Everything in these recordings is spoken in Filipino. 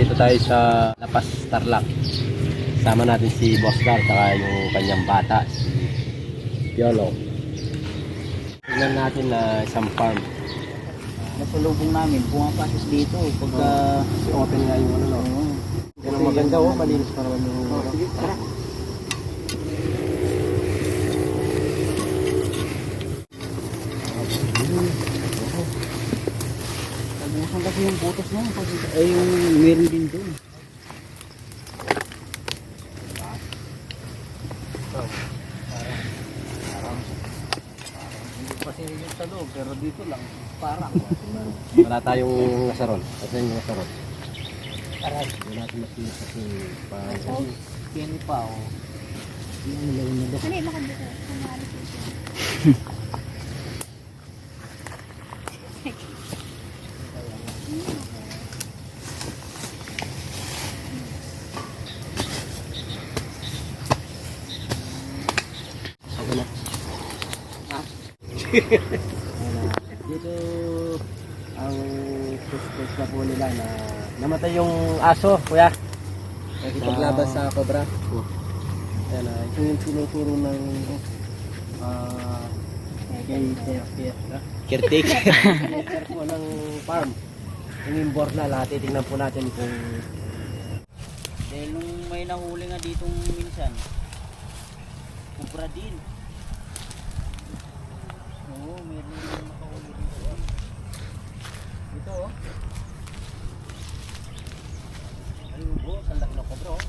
Nandito tayo sa Lapas Tarlac. Sama natin si Boss Dar saka yung kanyang bata, si Piolo. Tingnan natin na isang farm. Nasalubong namin, pumapasok dito. Pagka... Open nga yung ano no. Oo. Yan ang maganda oh, malinis pa naman yung... Oh, sige, tara. Tabusan kasi yung butas. Kasi, ay, yung meron din doon. Kasi yung sa loob, pero dito lang. Parang. Wala tayong nasaron. At yung nasaron. Aray. Wala natin masinis kasi pa... Kini pa, oh. Yung ilaw na doon. Ano yung lakad dito? Kunwari dito. Dito ang suspect na po nila na namatay yung aso, kuya. Nakipaglaban sa cobra. Yan na, ito yung tinuturo ng ah kay. Caretaker. Caretaker po ng farm. Yung imbor na lahat, titingnan po natin kung Dahil nung may nahuli nga ditong minsan, cobra din. Oo, meron din nakahuli dito. Ito oh. Ayun po, ang laki ng kobra oh.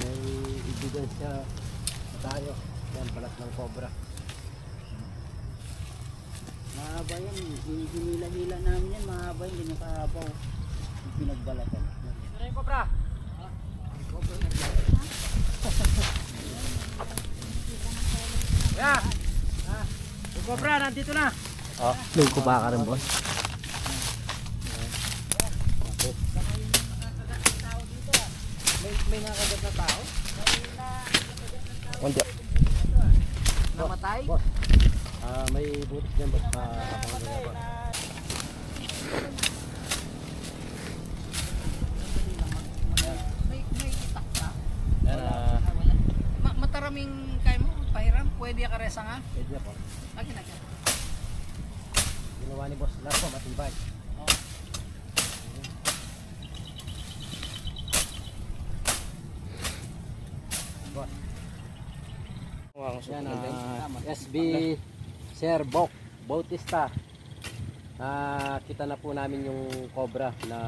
May ebidensya tayo. Yan, balat ng kobra. Mahaba yan. Yung hinila-hila namin yan, mahaba yan. Ganyan kahabaw. Yung pinagbalatan. Ano yung cobra? Kuya! Yung kobra, nandito na! Oh, ko ba ka rin, boss? May, may nakagat na tao? Hindi. Namatay? Boss, ah may butis dyan boss. Ah, kapag na boss. May, may itak ka. Yan, ah, Ma mataraming kay mo, pahiram, pwede ka resa nga. pwede na po. Lagi na ka. Ginawa ni boss lahat po, matibay. Boss. Yan, ah, SB Sir Bok Bautista. Ah, kita na po namin yung cobra na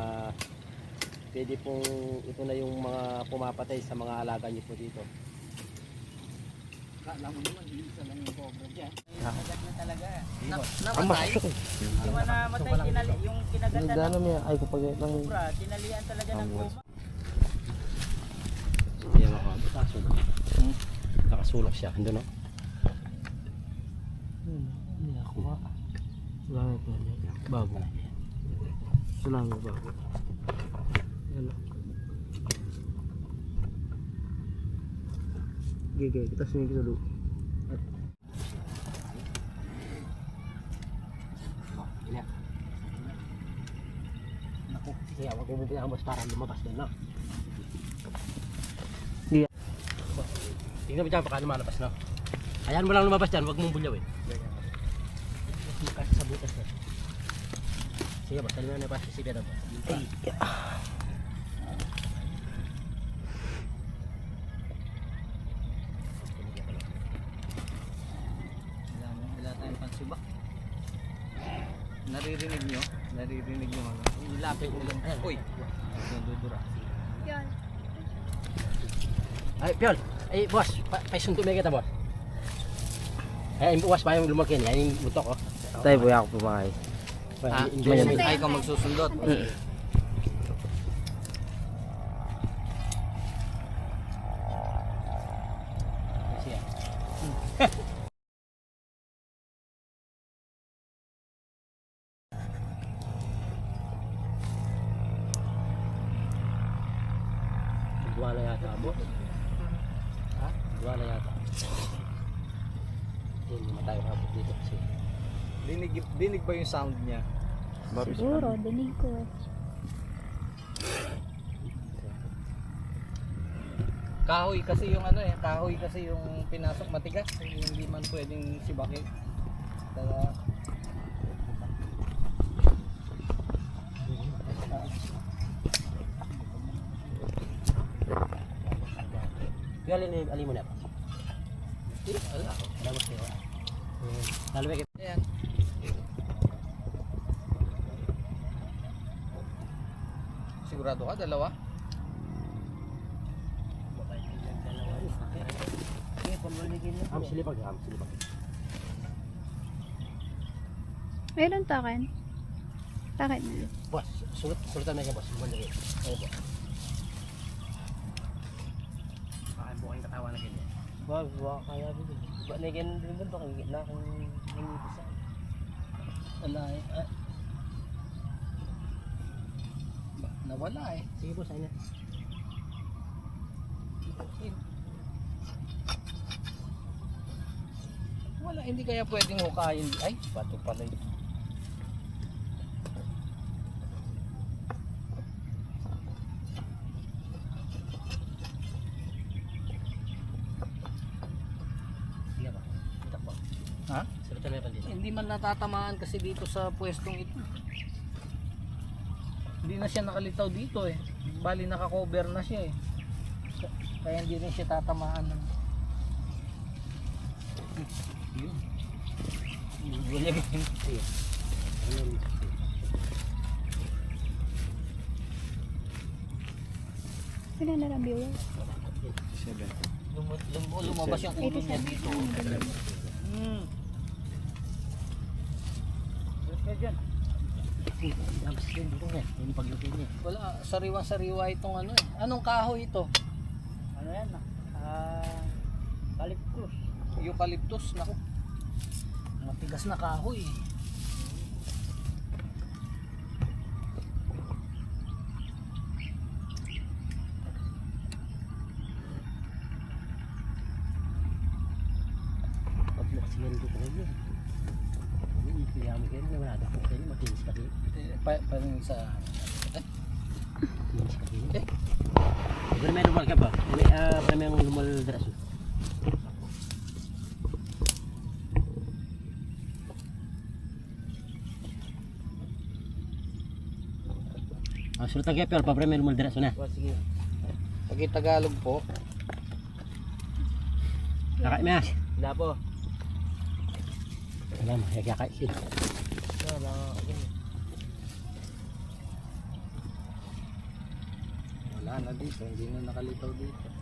pwede pong ito na yung mga pumapatay sa mga alaga niyo po dito. Naman, isa lang yung na namatay. Hindi namatay, tinali, yung kinagatan ng niya ay kapag lang tinalian talaga ng goma. Makakasulok. Hmm. Nakasulok siya. Ando no? Hindi ako ha. Sulangin ko niya. Bago. Sulangin ko bago. Yan o. Gigay, kita sini dulu. Kaya wag mo pinakamos para lumabas na. Iya. Tingnan mo dyan, baka lumalabas na. Ayan mo lang lumabas dyan, wag mong bulyawin. Kasi sa butas na. Sige, basta naman na pa. Wala, wala tayong pansubak. Naririnig nyo? Naririnig nyo ano? Ilapit mo lang. Uy! Nandudura. Yan. Ay, Piol. Ay, boss, pa paisunto may kita, boss. Ay, boss, pa yung lumaki niya, yung butok, oh. Tayo po ako pumakay. Ah. Ay, ikaw magsusundot. Siya. Dinig ba yung sound niya? Siguro, dinig ko. Kahoy kasi yung ano eh, kahoy kasi yung pinasok matigas, eh, hindi man pwedeng sibakin. Kaya Galing ni ali mo na. eh, ala. Alam mo siya. Kita? Ayan. Sigurado ka dalawa? Am silipag, am silipag. Meron takin. Takin na. Boss, sulut sulutan na siya boss. Lagi. Oo po. Bakit bukan katawa na ganyan? Wag, wag kaya din. Ba na ganyan din ba kung gitna kung nangipis sa. Wala eh. Nawala eh. Sige boss, ayun na. Wala, hindi kaya pwedeng hukayin. Ay, bato pala yun. Ha? Hindi man natatamaan kasi dito sa pwestong ito. Hindi na siya nakalitaw dito eh. Bali naka-cover na siya eh. Kaya hindi rin siya tatamaan ng... Yun. Wala yun. Sila na lang viewers. Lum lum lumabas yung ulo niya dito. Hmm. Labas din dito eh. Yung pagluto niya. Wala, sariwa-sariwa itong ano eh. Anong kahoy ito? Ano yan? Ah, Calyptus. Eucalyptus, naku. Matigas na kahoy. eh. Pag nakasiyan dito. Hindi kaya mo kayo na wala daw kung kayo makinis ka kayo. Eh, Pa, pa rin sa... Makinis ka kayo. Eh. Pero may lumal ka ba? May, ah, uh, may lumal dras. Ah, sulutan kayo pero pa may lumal dras na. Sige. Pag Tagalog po, Kakay mas. Wala po. Alam, kaya kakay sila. wala, wala na dito, hindi na nakalitaw dito.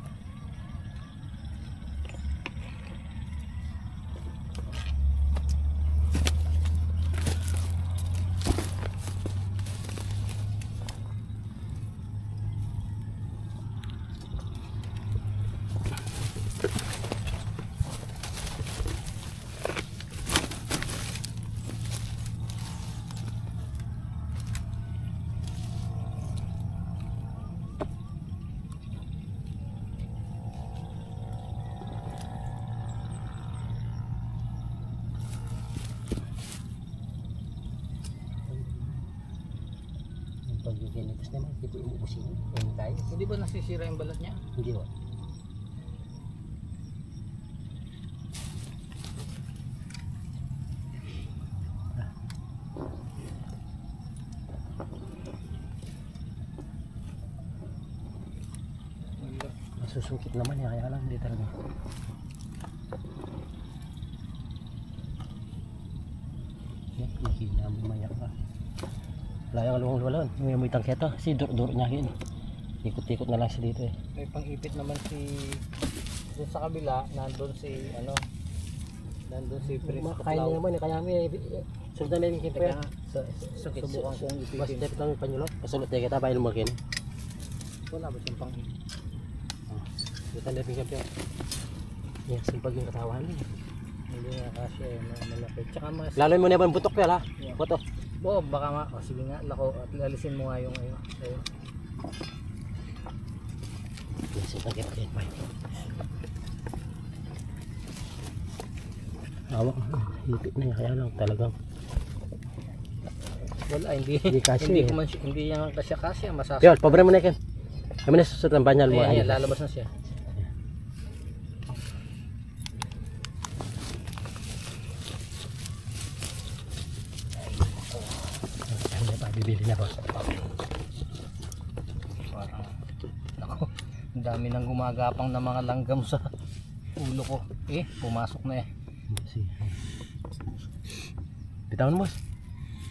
Pag ginitas naman, hindi po umuusin. Yung tayo. Hindi ba nasisira yung balat niya? Hindi po. Masusungkit naman ya, kaya lang hindi talaga. Yan, hihina mo mayak ka. Wala yung luwang luwalon. Yung may tangketa. Si dur-dur niya yun. Ikot-ikot na lang siya dito eh. May pang-ipit naman si... Doon sa kabila, nandun si, ano... Nandun si Prince Makain na Tuklaw. naman eh. Kaya may sundan na yung. Teka, sa, Sukit. subukan kong Mas ipitin. depit lang panyo lang. Pasulot na kita bayan mo makin. Wala ba siyang pang-ipit? Dito na yung kimper. Yan, simpag yung katawan eh. Hindi nga kasi, ano, malapit. Tsaka mas... Lalo mo na ba yung butok ka la? Yeah. Oo, baka nga. O, sige nga, lako, at alisin mo nga yung ayun. ayun. Yan, simpag yung katawan. Awak. hipit na yan. Kaya lang talagang Wala, hindi. Hindi kasi hindi eh. hindi yan kasya kasya. Masasa. Yun, pobre mo na yan. Kami na susot ng banyal mo. Ayan, lalabas na siya. Ayun pa, bibili na boss. Parang, ako, ang dami nang gumagapang na mga langgam sa ulo ko. Eh, pumasok na eh. Bitawan mo boss.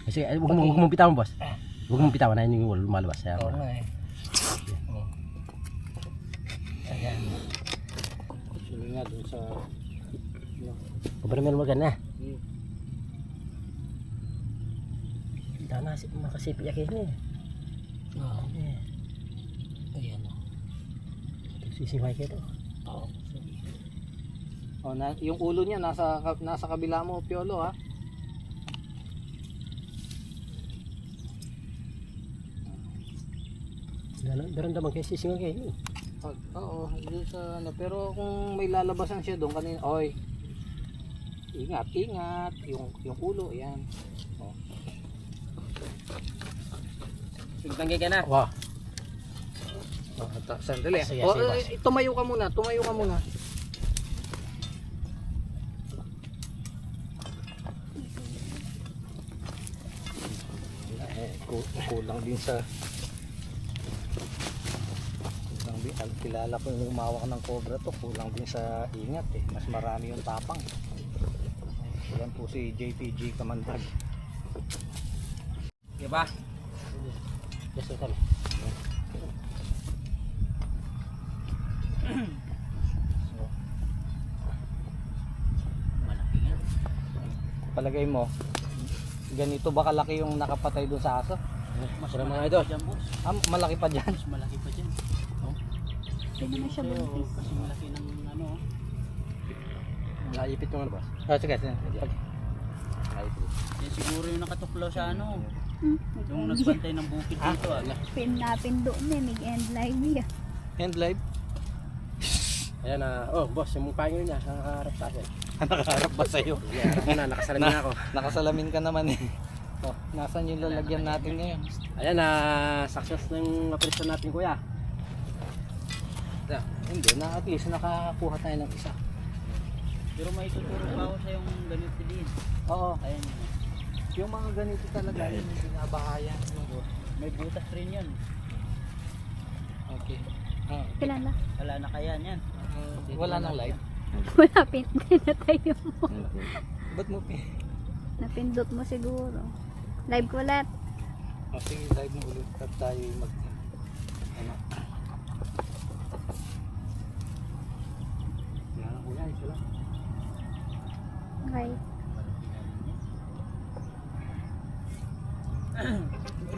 Kasi ay, huwag mo huwag mo bitawan boss. Huwag mo bitawan na yun yung lumalabas. Kaya Oo nga eh. Oh. Ayan. Actually nga dun sa Pobre mo na na. Dana, makasipi yakin eh. Oo. Eh, Ayan o. Sisimay kayo to. Oo. Oh, na, yung ulo niya nasa ka- nasa kabila mo, Piolo ha. Naman kayo sisingan kayo. eh. Pag, oo, dun sa ano, pero kung may lalabasan siya doon kanina, oy. Ingat, ingat, yung yung ulo, ayan. Oh. Sigtanggi ka na. Wow. Oh, ta- sandali. Sige, oh, sige, boss. eh, tumayo ka muna, tumayo ka muna. Eh, ku- kulang din sa kulang din, al- kilala ko yung umawak ng cobra to kulang din sa ingat eh mas marami yung tapang yan po si JTG Kamandag Diba? Yes, sir. Kami. Malaki nga. palagay mo ganito ba kalaki yung nakapatay doon sa aso Mas Tara, mga malaki idol. pa dyan, boss. ah, malaki pa dyan Mas malaki pa dyan. Hindi naman siya Pero buntis. kasi malaki ng ano. Naipit yung ano boss. ah, sige, sige. Naipit. Yan siguro yung nakatuklaw sa ano. Hmm. Yung nagbantay ng bukid dito ah. Pin napin doon eh. Nag-end live niya. hand live Ayan na. oh, boss, yung mukha nyo niya. Nakaharap sa akin. nakaharap ba sa'yo mo na, nakasalamin na ako. nakasalamin ka naman eh oh, nasan yung lalagyan natin ngayon Ayan na, success ng operation natin kuya. hindi na at least nakakuha tayo ng isa Pero may tuturo pa ako sa yung ganito din. oo Ayan. yung mga ganito talaga yun yung binabahayan May butas rin yan. okay ah, Kilala. Wala na kaya yan. Wala nang live Wala pin. Pinatayo mo. ba't mo pi Napindot mo siguro. Live ko ulit. oh, sige live mo ulit at tayo mag ano Yan na kuya, isa lang. Okay.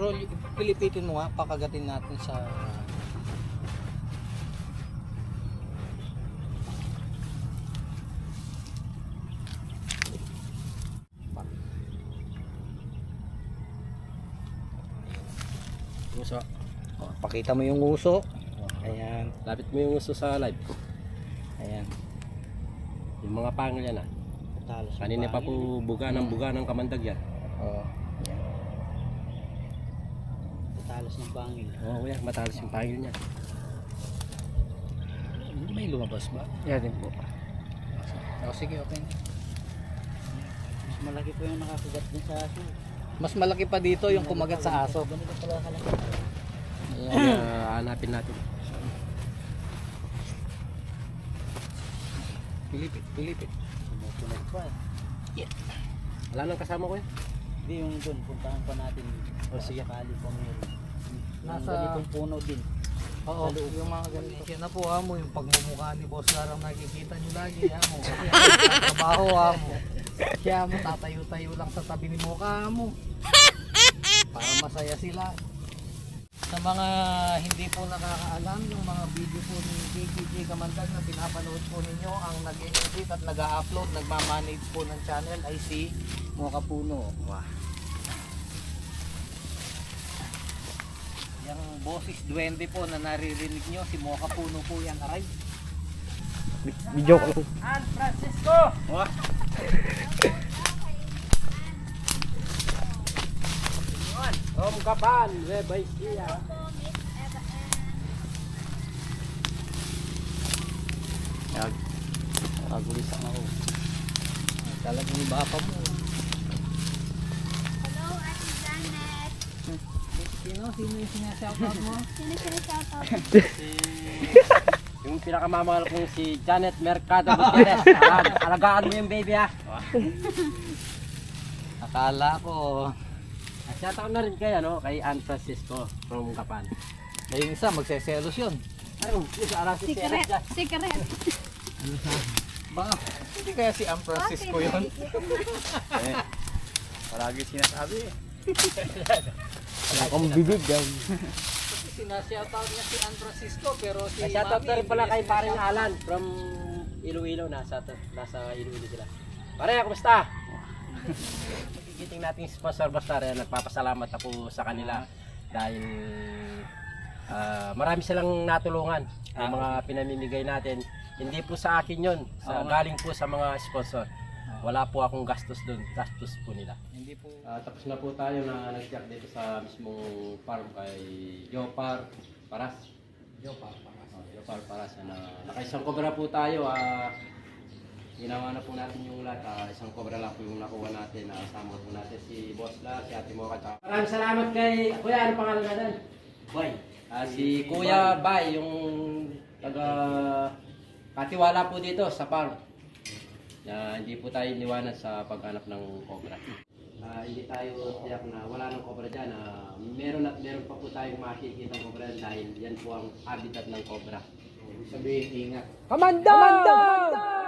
roll pilipitin mo nga pakagatin natin sa pakita mo yung uso ayan Lapit mo yung uso sa live. ayan Yung mga pangil yan ah. Yung Kanina pa pangil. po buga ng buga ng kamandag yan. oh Talos ng bangil. Oo kuya, matalas yung pangil niya. may lumabas ba Yan din po. oh, sige okay Mas malaki pa yung nakakugat din sa aso. mas malaki pa dito yung kumagat sa aso Ganito pala kalaki. Ayan Kaya hanapin natin. pilipit pilipit eh. Wala nang kasama ko yan. Hindi yung doon, puntahan pa natin. O, sige. Sakali pa meron. Nasa ganitong puno din. Oo, yung mga ganito. Yan na po amo, yung pagmumukha ni Boss Larang nakikita nyo lagi amo. Kasi ang trabaho amo. Siya mo, tatayo-tayo lang sa tabi ni mukha mo. Para masaya sila. Sa mga hindi po nakakaalam, yung mga video po ni JKJ Kamandag na pinapanood po ninyo, ang nag-edit at nag-upload, nagmamanage po ng channel ay si Moka Puno. Wow. Yung boses duwende po na naririnig nyo, si Moka Puno po yan, aray. Video ko. An Francisco! From Gapan, Nueva Ecija. Nag, nagulisan ako. Talagang baka mo. Hello, Ate Janet. Sino? Sino yung sinashoutout mo? Sino sinashoutout? Yung pinakamamahal kong si Janet Mercado Gutierrez. Alag- Alagaan mo yung baby ha. Akala ko. At shoutout na rin kay, ano, kay Ann Francisco from Gapan. Na yung isa, magseselos yun. Ayun, yung alam si Secret. Secret. Baka, hindi kaya si Am Francisco yun? Palagi sinasabi eh. Ang bibig yan. Sinashoutout niya si Am Francisco pero si Ay, shoutout Mami, na rin pala kay paring. Alan from Iloilo. Nasa, nasa Iloilo sila. Pare, kumusta? Nakikiting nating sponsor basta rin. Nagpapasalamat ako sa kanila dahil ah, marami silang natulungan. Yung mga pinamimigay natin. Hindi po sa akin yon sa, galing po sa mga sponsor. Wala po akong gastos doon. Gastos po nila. Hindi po. Ah, tapos na po tayo na nag-check dito sa mismong farm kay Jopar Paras. Jopar Paras. Oh, Jopar Paras. Na, nakaisang kobra po tayo. Ah, ginawa na po natin yung lahat. Ah, isang kobra lang po yung nakuha natin. Ah, Kasama po natin si Boss La, si Ate Mocha. tsaka- Maraming salamat kay Kuya. Ano pangalan natin? Bay. Ah, si Kuya Bay, yung taga katiwala po dito sa farm na hindi po tayo iniwanan sa paghanap ng cobra. Ah, hindi tayo tiyak na wala nang cobra dyan. Ah, meron at meron pa po tayong makikita ng cobra dahil yan po ang habitat ng cobra. Sabihin, ingat. Kamanda! Kamanda!